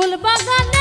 ফুল বাগানে